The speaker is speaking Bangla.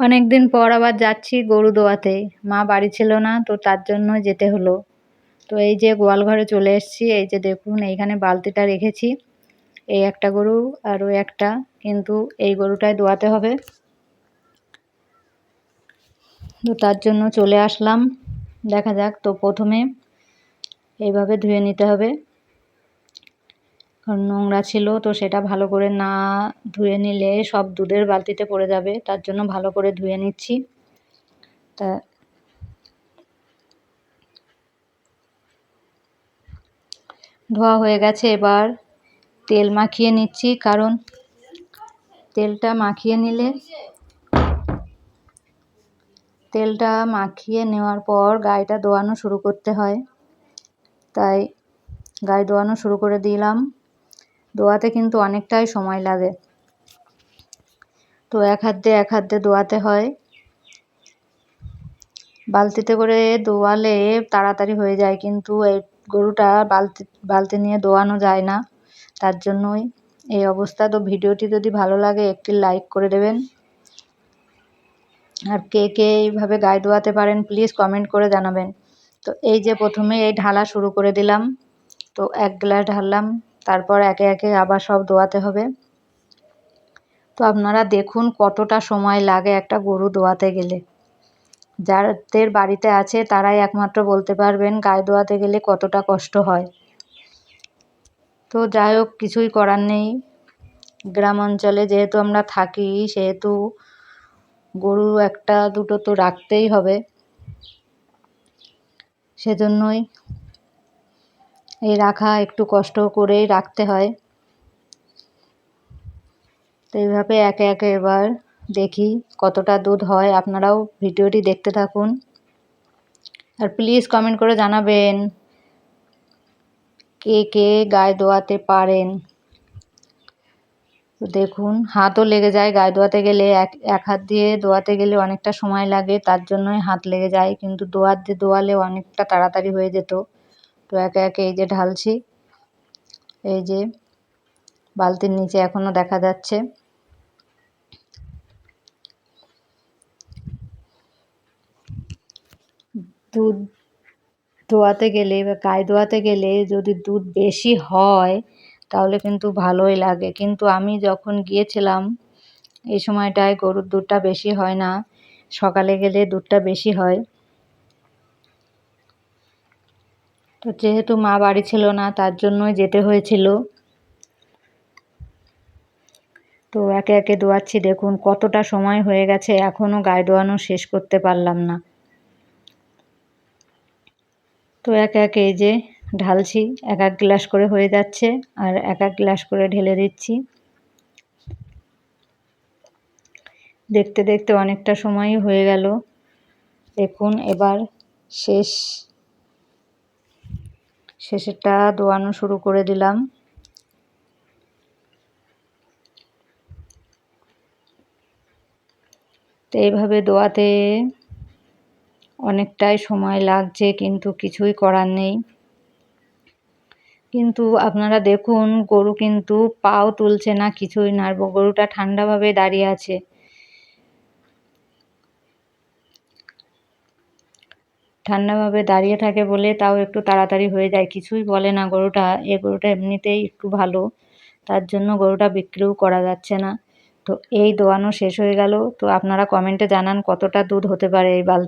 অনেক দিন পর আবার যাচ্ছি গরু দোয়াতে। মা বাড়ি ছিল না, তো তার জন্য যেতে হলো। তো এই যে গোয়াল ঘরে চলে এসেছি, এই যে দেখুন, এইখানে বালতিটা রেখেছি। এই একটা গরু আর ওই একটা, কিন্তু এই গরুটাই দোয়াতে হবে। তো তার জন্য চলে আসলাম। দেখা যাক, তো প্রথমে এইভাবে ধুয়ে নিতে হবে। কারণ নোংরা ছিল, তো সেটা ভালো করে না ধুয়ে নিলে সব দুধের বালতিতে পড়ে যাবে, তার জন্য ভালো করে ধুয়ে নিচ্ছি। তা ধোয়া হয়ে গেছে, এবার তেল মাখিয়ে নিচ্ছি, কারণ তেলটা মাখিয়ে নিলে তেলটা মাখিয়ে নেওয়ার পর গায়েটা দোয়ানো শুরু করতে হয়। তাই গায়ে দোয়ানো শুরু করে দিলাম। দোয়াতে কিন্তু অনেকটাই সময় লাগে। তো এক হাত দিয়ে এক হাত দিয়ে দোয়াতে হয়। বালতিতে করে দোয়ালে তাড়াতাড়ি হয়ে যায়, কিন্তু এই গরুটা বালতি বালতি নিয়ে দোয়ানো যায় না। তার জন্যই এই অবস্থা। তো ভিডিওটি যদি ভালো লাগে, একটি লাইক করে দেবেন। আর কে কে এইভাবে গায়ে দোয়াতে পারেন, প্লিজ কমেন্ট করে জানাবেন। তো এই যে প্রথমে এই ঢালা শুরু করে দিলাম। তো এক গ্লাস ঢাললাম। তারপর একে একে আবার সব দোয়াতে হবে। তো আপনারা দেখুন কতটা সময় লাগে একটা গরু দোয়াতে গেলে। যাদের বাড়িতে আছে তারাই একমাত্র বলতে পারবেন গায়ে দোয়াতে গেলে কতটা কষ্ট হয়। তো যাই হোক, কিছুই করার নেই। গ্রাম অঞ্চলে যেহেতু আমরা থাকি, সেহেতু গরু একটা দুটো তো রাখতেই হবে। সেজন্যই এই রাখা একটু কষ্ট করেই রাখতে হয়। তো এইভাবে একে একে এবার দেখি কতটা দুধ হয়। আপনারাও ভিডিওটি দেখতে থাকুন। আর প্লিজ কমেন্ট করে জানাবেন, কে কে গায়ে দোয়াতে পারেন। তো দেখুন, হাতও লেগে যায় গায়ে দোয়াতে গেলে। এক এক হাত দিয়ে দোয়াতে গেলে অনেকটা সময় লাগে, তার জন্যই হাত লেগে যায়। কিন্তু দোয়ার দিয়ে দোয়ালে অনেকটা তাড়াতাড়ি হয়ে যেত। তো একে একে এই যে ঢালছি, এই যে বালতির নিচে এখনও দেখা যাচ্ছে। দুধ দোয়াতে গেলে বা গায়ে দোয়াতে গেলে যদি দুধ বেশি হয় তাহলে কিন্তু ভালোই লাগে। কিন্তু আমি যখন গিয়েছিলাম, এই সময়টায় গরুর দুধটা বেশি হয় না। সকালে গেলে দুধটা বেশি হয়। তো যেহেতু মা বাড়ি ছিল না, তার জন্যই যেতে হয়েছিল। তো একে একে দোয়াচ্ছি, দেখুন কতটা সময় হয়ে গেছে এখনও গায়ে দোয়ানো শেষ করতে পারলাম না। তো একে একে এই যে ঢালছি, এক এক গ্লাস করে হয়ে যাচ্ছে, আর এক এক গ্লাস করে ঢেলে দিচ্ছি। দেখতে দেখতে অনেকটা সময়ই হয়ে গেল। দেখুন এবার শেষ শেষেরটা দোয়ানো শুরু করে দিলাম। তো এইভাবে দোয়াতে অনেকটাই সময় লাগছে, কিন্তু কিছুই করার নেই। কিন্তু আপনারা দেখুন, গরু কিন্তু পাও তুলছে না, কিছুই না। গরুটা ঠান্ডাভাবে দাঁড়িয়ে আছে। ঠান্ডাভাবে দাঁড়িয়ে থাকে বলে তাও একটু তাড়াতাড়ি হয়ে যায়। কিছুই বলে না গরুটা। এ গরুটা এমনিতেই একটু ভালো। তার জন্য গরুটা বিক্রিও করা যাচ্ছে না। তো এই দোয়ানো শেষ হয়ে গেল। তো আপনারা কমেন্টে জানান কতটা দুধ হতে পারে এই বালতি